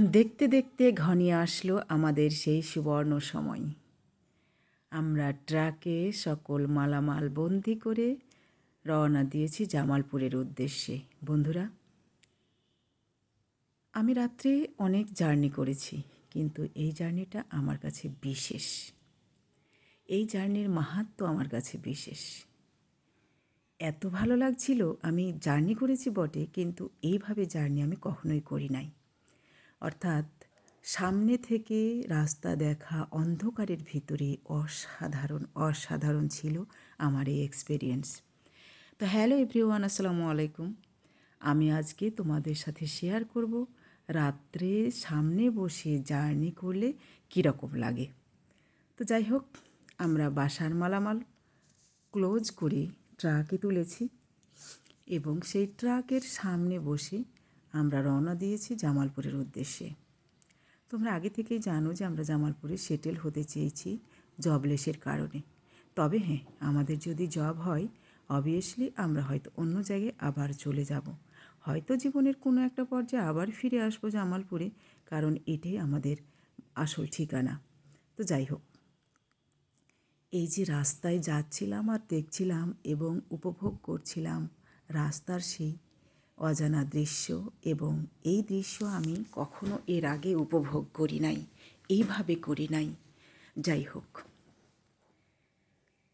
দেখতে দেখতে ঘনিয়ে আসলো আমাদের সেই সুবর্ণ সময়। আমরা ট্রাকে সকল মালামাল বন্দি করে রওনা দিয়েছি জামালপুরের উদ্দেশ্যে। বন্ধুরা, আমি রাত্রে অনেক জার্নি করেছি, কিন্তু এই জার্নিটা আমার কাছে বিশেষ। এই জার্নির মাহাত্ম আমার কাছে বিশেষ। এত ভালো লাগছিল, আমি জার্নি করেছি বটে, কিন্তু এইভাবে জার্নি আমি কখনোই করি নাই। অর্থাৎ সামনে থেকে রাস্তা দেখা অন্ধকারের ভিতরে অসাধারণ অসাধারণ ছিল আমার এই এক্সপিরিয়েন্স তো হ্যালো এভরিওয়ান আসসালামু আলাইকুম। আমি আজকে তোমাদের সাথে শেয়ার করব রাত্রে সামনে বসে জার্নি করলে কীরকম লাগে। তো যাই হোক, আমরা বাসার মালামাল ক্লোজ করে ট্রাকে তুলেছি এবং সেই ট্রাকের সামনে বসে আমরা রওনা দিয়েছি জামালপুরের উদ্দেশ্যে। তোমরা আগে থেকেই জানো যে আমরা জামালপুরে সেটেল হতে চেয়েছি জবলেসের কারণে। তবে হ্যাঁ আমাদের যদি জব হয় অবভিয়াসলি আমরা হয়তো অন্য জায়গায় আবার চলে যাব। হয়তো জীবনের কোনো একটা পর্যায়ে আবার ফিরে আসব জামালপুরে, কারণ এটাই আমাদের আসল ঠিকানা। তো যাই হোক, এই যে রাস্তায় যাচ্ছিলাম আর দেখছিলাম এবং উপভোগ করছিলাম, রাস্তার সেই অজানা দৃশ্য এবং এই দৃশ্য আমি কখনো এর আগে উপভোগ করি নাই, এইভাবে করি নাই। যাই হোক,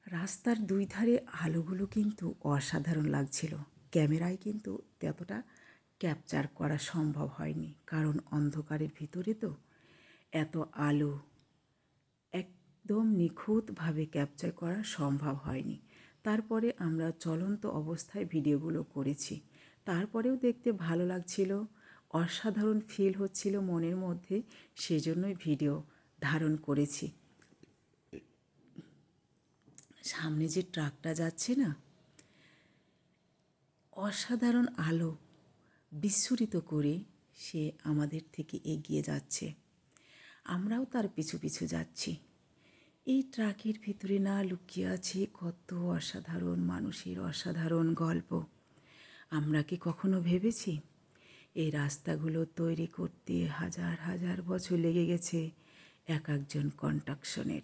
রাস্তার দুই ধারে আলোগুলো কিন্তু অসাধারণ লাগছিল। ক্যামেরায় কিন্তু ততটা ক্যাপচার করা সম্ভব হয়নি, কারণ অন্ধকারের ভিতরে তো এত আলো একদম নিখুঁতভাবে ক্যাপচার করা সম্ভব হয়নি। তারপরে আমরা চলন্ত অবস্থায় ভিডিওগুলো করেছি। তারপরেও দেখতে ভালো লাগছিল, অসাধারণ ফিল হচ্ছিল মনের মধ্যে, সেজন্যই ভিডিও ধারণ করেছি। সামনে যে ট্রাকটা যাচ্ছে না, অসাধারণ আলো বিস্ফোরিত করে সে আমাদের থেকে এগিয়ে যাচ্ছে। আমরাও তার পিছু পিছু যাচ্ছি। এই ট্রাকের ভিতরে না লুকিয়ে আছে কত অসাধারণ মানুষের অসাধারণ গল্প। আমরা কি কখনো ভেবেছি? এই রাস্তাগুলো তৈরি করতে হাজার হাজার বছর লেগে গেছে এক একজন কন্ট্রাকশনের।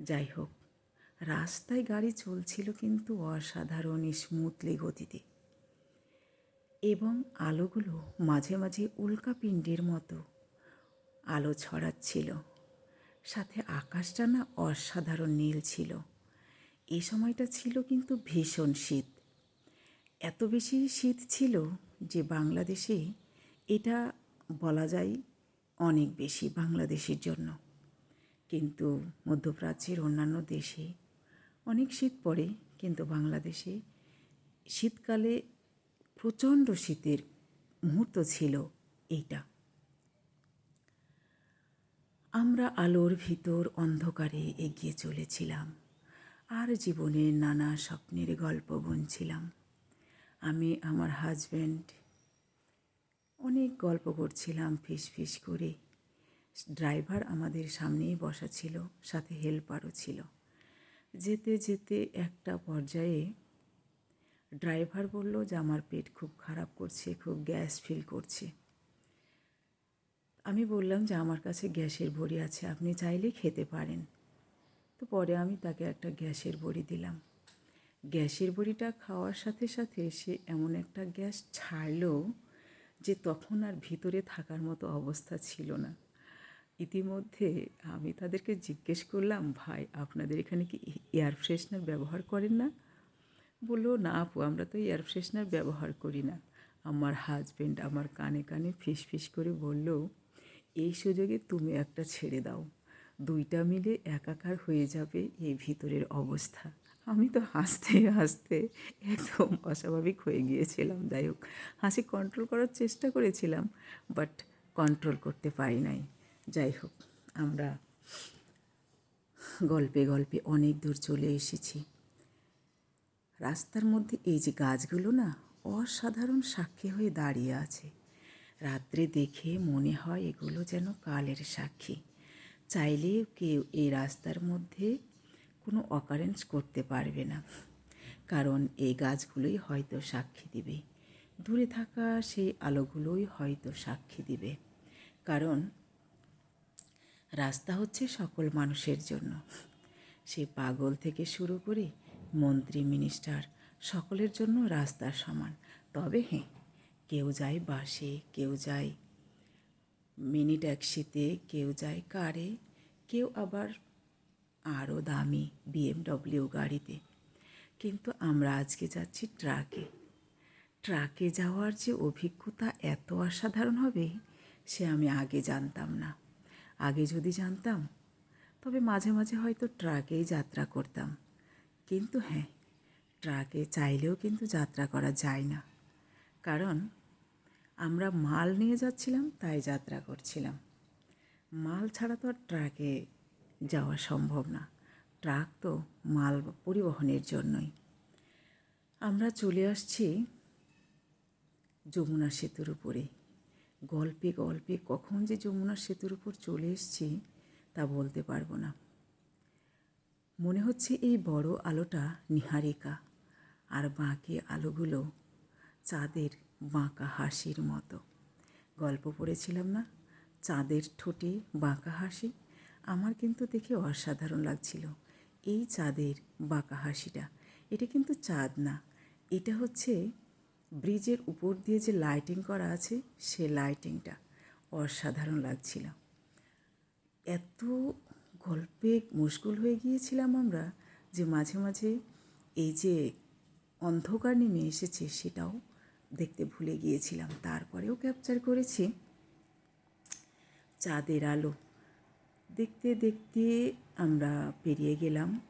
যাই হোক, রাস্তায় গাড়ি চলছিল কিন্তু অসাধারণ স্মুথলি গতিতে। এবং আলোগুলো মাঝে মাঝে উল্কাপিণ্ডের মতো আলো ছড়াচ্ছিল। সাথে আকাশটা না অসাধারণ নীল ছিল। এই সময়টা ছিল কিন্তু ভীষণ শীত। এত বেশি শীত ছিল যে বাংলাদেশে এটা বলা যায় অনেক বেশি বাংলাদেশের জন্য। কিন্তু মধ্যপ্রাচ্যের অন্যান্য দেশে অনেক শীত পড়ে, কিন্তু বাংলাদেশে শীতকালে প্রচণ্ড শীতের মুহূর্ত ছিল এইটা। আমরা আলোর ভিতর অন্ধকারে এগিয়ে চলেছিলাম, আর জীবনের নানা স্বপ্নের গল্প বুনছিলাম আমি আমার হাজব্যান্ড অনেক গল্প করছিলাম, ফিস ফিস করে। ড্রাইভার আমাদের সামনেই বসা ছিল, সাথে হেল্পারও ছিল। যেতে যেতে একটা পর্যায়ে ড্রাইভার বলল যে, আমার পেট খুব খারাপ করছে, খুব গ্যাস ফিল করছে। আমি বললাম যে, আমার কাছে গ্যাসের বড়ি আছে, আপনি চাইলে খেতে পারেন। তো পরে আমি তাকে একটা গ্যাসের বড়ি দিলাম। গ্যাসের বড়িটা খাওয়ার সাথে সাথে সে এমন একটা গ্যাস ছাড়লো যে তখন আর ভিতরে থাকার মতো অবস্থা ছিল না। ইতিমধ্যে আমি তাদেরকে জিজ্ঞেস করলাম, ভাই, আপনাদের এখানে কি এয়ার ফ্রেশনার ব্যবহার করেন না? বলল, না আপু, আমরা তো এয়ার ফ্রেশনার ব্যবহার করি না। আমার হাজব্যান্ড আমার কানে কানে ফিস ফিস করে বলল, এই সুযোগে তুমি একটা ছেড়ে দাও। দুইটা মিলে একাকার হয়ে যাবে এই ভিতরের অবস্থা। আমি তো হাসতে হাসতে একদম অস্বাভাবিক হয়ে গিয়েছিলাম। যাই হোক, হাসি কন্ট্রোল করার চেষ্টা করেছিলাম বাট কন্ট্রোল করতে পারি নাই। যাই হোক, আমরা গল্পে গল্পে অনেক দূর চলে এসেছি। রাস্তার মধ্যে এই যে গাছগুলো না, অসাধারণ সাক্ষী হয়ে দাঁড়িয়ে আছে। রাত্রে দেখে মনে হয় এগুলো যেন কালের সাক্ষী। চাইলে কেউ এই রাস্তার মধ্যে কোনো অকারেন্স করতে পারবে না। কারণ এই গাছগুলোই হয়তো সাক্ষী দিবে। দূরে থাকা সেই আলোগুলোই হয়তো সাক্ষী দিবে। কারণ রাস্তা হচ্ছে সকল মানুষের জন্য। সে পাগল থেকে শুরু করে মন্ত্রী মিনিস্টার সকলের জন্য রাস্তার সমান। তবে হ্যাঁ কেউ যায় বাসে, কেউ যায় মিনি ট্যাক্সিতে কেউ যায় কারে, কেউ আবার আরও দামি বিএমডব্লিউ গাড়িতে। কিন্তু আমরা আজকে যাচ্ছি ট্রাকে। ট্রাকে যাওয়ার যে অভিজ্ঞতা এত অসাধারণ হবে, সে আমি আগে জানতাম না। আগে যদি জানতাম, তবে মাঝে মাঝে হয়তো ট্রাকেই যাত্রা করতাম। কিন্তু হ্যাঁ ট্রাকে চাইলেও কিন্তু যাত্রা করা যায় না। কারণ আমরা মাল নিয়ে যাচ্ছিলাম, তাই যাত্রা করছিলাম। মাল ছাড়া তো আর ট্রাকে যাওয়া সম্ভব না। ট্রাক তো মাল পরিবহনের জন্যই। আমরা চলে আসছি যমুনা সেতুর উপরে। গল্পে গল্পে কখন যে যমুনা সেতুর উপর চলে এসছি তা বলতে পারব না। মনে হচ্ছে এই বড় আলোটা নিহারিকা আর বাকি আলোগুলো চাঁদের বাঁকা হাসির মতো। গল্প পড়েছিলাম না? চাঁদের ঠোঁটে বাঁকা হাসি। আমার কিন্তু দেখে অসাধারণ লাগছিল। এই চাঁদের বাঁকা হাসিটা। এটা কিন্তু চাঁদ না। এটা হচ্ছে ব্রিজের উপর দিয়ে যে লাইটিং করা আছে, সে লাইটিংটা অসাধারণ লাগছিল। এত গল্পে মুশকুল হয়ে গিয়েছিলাম আমরা যে মাঝে মাঝে এই যে অন্ধকার নেমে এসেছে সেটাও দেখতে ভুলে গিয়েছিলাম। তারপরেও ক্যাপচার করেছি। চাঁদের আলো। দেখতে দেখতে আমরা পেরিয়ে গেলাম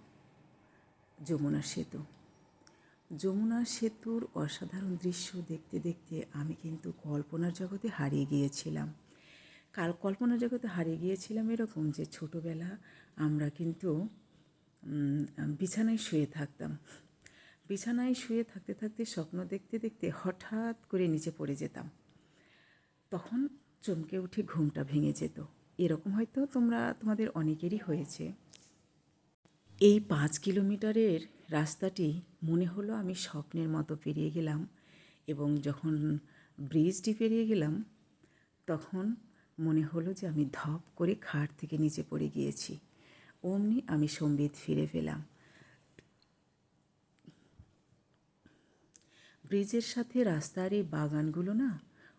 যমুনা সেতু। যমুনা সেতুর অসাধারণ দৃশ্য দেখতে দেখতে আমি কিন্তু কল্পনার জগতে হারিয়ে গিয়েছিলাম। কাল কল্পনার জগতে হারিয়ে গিয়েছিলাম এরকম যে ছোটোবেলা আমরা কিন্তু বিছানায় শুয়ে থাকতাম। বিছানায় শুয়ে থাকতে থাকতে স্বপ্ন দেখতে দেখতে হঠাৎ করে নিচে পড়ে যেতাম। তখন চমকে উঠে ঘুমটা ভেঙে যেত। এরকম হয়তো তোমরা তোমাদের অনেকেরই হয়েছে। এই পাঁচ কিলোমিটারের রাস্তাটি মনে হলো আমি স্বপ্নের মতো পেরিয়ে গেলাম এবং যখন ব্রিজটি পেরিয়ে গেলাম, তখন মনে হলো যে আমি ধপ করে খাট থেকে নিচে পড়ে গিয়েছি। অমনি আমি সম্বিত ফিরে পেলাম। ব্রিজের সাথে রাস্তার এই বাগানগুলো না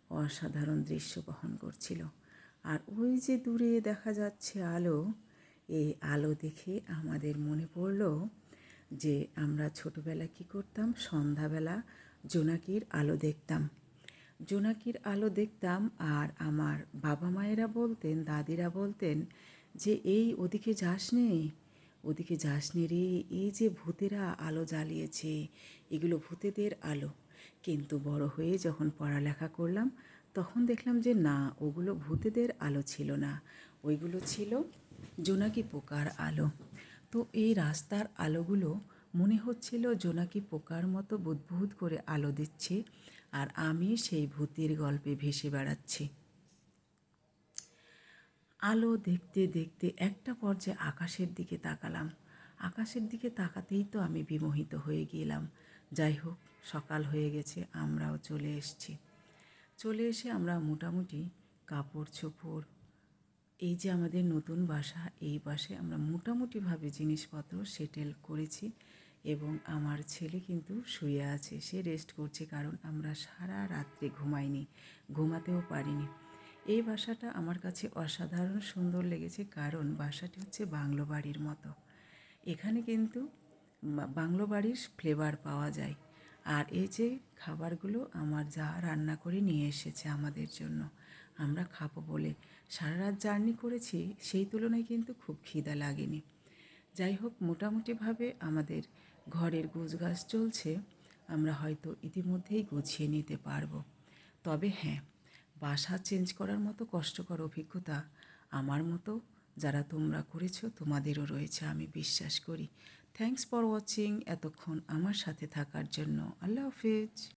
অসাধারণ দৃশ্য বহন করছিল। আর ওই যে দূরে দেখা যাচ্ছে আলো, এই আলো দেখে আমাদের মনে পড়ল যে আমরা ছোটোবেলা কী করতাম? সন্ধ্যাবেলা জোনাকির আলো দেখতাম। জোনাকির আলো দেখতাম আর আমার বাবা মায়েরা বলতেন, দাদিরা বলতেন যে, এই ওদিকে যাস নে, ওদিকে যাস নে রে, এই যে ভূতেরা আলো জ্বালিয়েছে, এগুলো ভূতেদের আলো। কিন্তু বড় হয়ে যখন পড়ালেখা করলাম তখন দেখলাম যে না, ওগুলো ভূতেদের আলো ছিল না। ওইগুলো ছিল জোনাকি পোকার আলো। তো এই রাস্তার আলোগুলো মনে হচ্ছিল জোনাকি পোকার মতো বুদবুদ করে আলো দিচ্ছে আর আমি সেই ভূতের গল্পে ভেসে বেড়াচ্ছি। আলো দেখতে দেখতে একটা পর্যায়ে আকাশের দিকে তাকালাম। আকাশের দিকে তাকাতেই তো আমি বিমোহিত হয়ে গেলাম। যাই হোক, সকাল হয়ে গেছে, আমরাও চলে এসছি। চলে এসে আমরা মোটামুটি কাপড়, চোপড়, এই যে আমাদের নতুন বাসা, এই বাসে আমরা মোটামুটিভাবে জিনিসপত্র সেটেল করেছি এবং আমার ছেলে কিন্তু শুয়ে আছে। সে রেস্ট করছে কারণ আমরা সারা রাত্রে ঘুমাইনি, ঘুমাতেও পারিনি। এই বাসাটা আমার কাছে অসাধারণ সুন্দর লেগেছে কারণ বাসাটি হচ্ছে বাংলো বাড়ির মতো। এখানে কিন্তু বাংলো বাড়ির ফ্লেভার পাওয়া যায়। আর এই যে খাবারগুলো আমার যা রান্না করে নিয়ে এসেছে আমাদের জন্য, আমরা খাব বলে সারা রাত জার্নি করেছি, সেই তুলনায় কিন্তু খুব খিদা লাগেনি। যাই হোক, মোটামুটিভাবে আমাদের ঘরের গোছগাছ চলছে, আমরা হয়তো ইতিমধ্যেই গুছিয়ে নিতে পারব। তবে হ্যাঁ বাসা চেঞ্জ করার মতো কষ্টকর অভিজ্ঞতা আমার মতো যারা তোমরা করেছ, তোমাদেরও রয়েছে, আমি বিশ্বাস করি। থ্যাংকস ফর ওয়াচিং এতক্ষণ আমার সাথে থাকার জন্য। আল্লাহ হাফিজ।